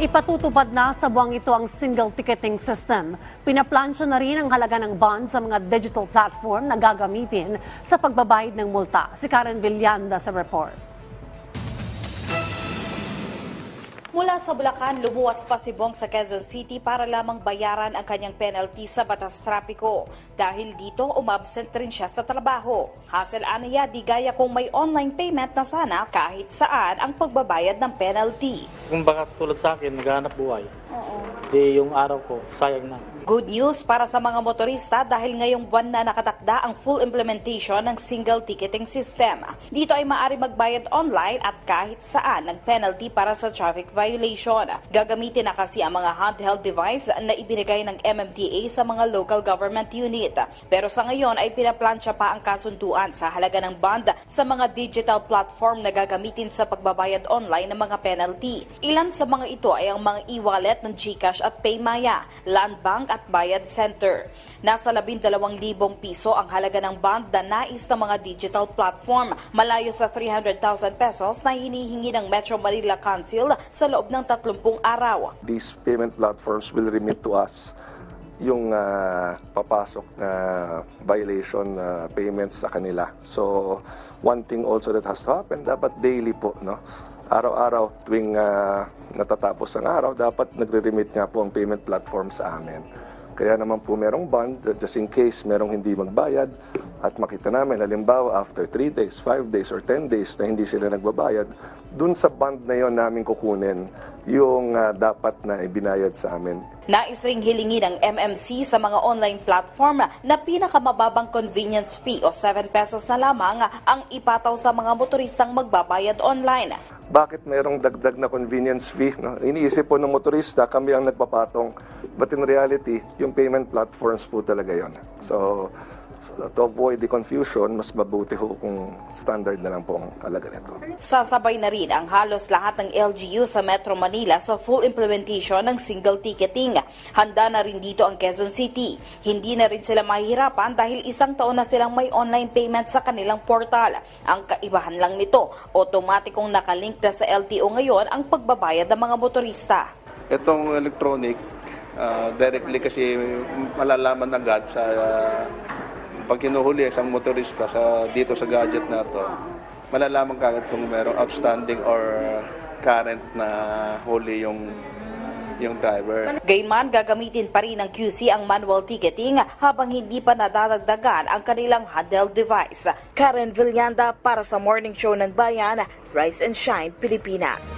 Ipatutupad na sa buwang ito ang single ticketing system. Pinaplansya na rin ang halaga ng bond sa mga digital platform na gagamitin sa pagbabayad ng multa. Si Karen Villanda sa report. Mula sa Bulacan, lumuwas pa si Bong sa Quezon City para lamang bayaran ang kanyang penalty sa batas trapiko. Dahil dito, umabsent rin siya sa trabaho. Hassle anaya, di gaya kung may online payment na sana kahit saan ang pagbabayad ng penalty. Kung baka tulad sa akin, naghahanap buhay. Di yung araw ko, sayang na. Good news para sa mga motorista dahil ngayong buwan na nakatakda ang full implementation ng single ticketing system. Dito ay maaari magbayad online at kahit saan ng penalty para sa traffic violation. Gagamitin na kasi ang mga handheld device na ibinigay ng MMDA sa mga local government unit. Pero sa ngayon ay pinaplansya pa ang kasunduan sa halaga ng bond sa mga digital platform na gagamitin sa pagbabayad online ng mga penalty. Ilan sa mga ito ay ang mga e-wallet ng GCash at Paymaya, Land Bank at Bayad Center. Nasa 12,000 piso ang halaga ng bond na nais ng mga digital platform, malayo sa 300,000 pesos na hinihingi ng Metro Manila Council sa loob ng 30 araw. these payment platforms will remit to us yung ah, papasok na violation na payments sa kanila. So, one thing also that has to happen, dapat daily po, no? Araw-araw, tuwing ah, natatapos ang araw, dapat nagre-remit nga po ang payment platform sa amin. Kaya naman po merong bond, just in case merong hindi magbayad, at makita namin, halimbawa, after 3 days, 5 days, or 10 days na hindi sila nagbabayad, dun sa bond na yon namin kukunin yung ah, dapat na ibinayad sa amin. Nais ring hilingin ng MMC sa mga online platform na pinakamababang convenience fee o 7 pesos na lamang ang ipataw sa mga motoristang magbabayad online. Bakit mayroong dagdag na convenience fee? No? Iniisip po ng motorista, kami ang nagpapatong. But in reality, yung payment platforms po talaga yon. So, so to avoid the confusion, mas mabuti ho kung standard na lang po ang halaga nito. Sasabay na rin ang halos lahat ng LGU sa Metro Manila sa full implementation ng single ticketing. Handa na rin dito ang Quezon City. Hindi na rin sila mahihirapan dahil isang taon na silang may online payment sa kanilang portal. Ang kaibahan lang nito, otomatikong nakalink na sa LTO ngayon ang pagbabayad ng mga motorista. Itong electronic, ah, directly kasi malalaman agad sa ah, pag kinuhuli isang motorista sa dito sa gadget na to, malalaman kagad kung merong outstanding or current na huli yung yung driver. Gayman, gagamitin pa rin ng QC ang manual ticketing habang hindi pa nadadagdagan ang kanilang handheld device. Karen Villanda para sa Morning Show ng Bayan, Rise and Shine, Pilipinas.